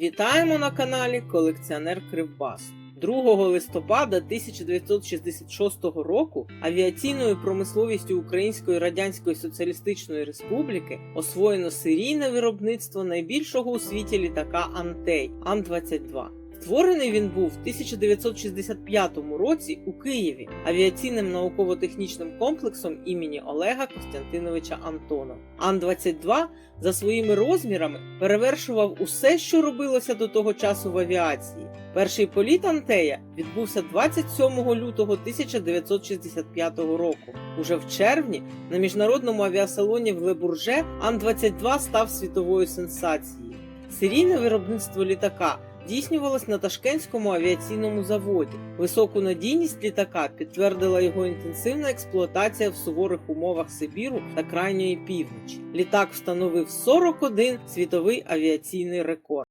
Вітаємо на каналі Колекціонер Кривбас. 2 листопада 1966 року авіаційною промисловістю Української Радянської Соціалістичної Республіки освоєно серійне виробництво найбільшого у світі літака Антей Ан-22. Створений він був в 1965 році у Києві авіаційним науково-технічним комплексом імені Олега Костянтиновича Антонова. Ан-22 за своїми розмірами перевершував усе, що робилося до того часу в авіації. Перший політ Антея відбувся 27 лютого 1965 року. Уже в червні на міжнародному авіасалоні в Лебурже Ан-22 став світовою сенсацією. Серійне виробництво літака здійснювалось на Ташкентському авіаційному заводі. Високу надійність літака підтвердила його інтенсивна експлуатація в суворих умовах Сибіру та крайньої півночі. Літак встановив 41 світовий авіаційний рекорд.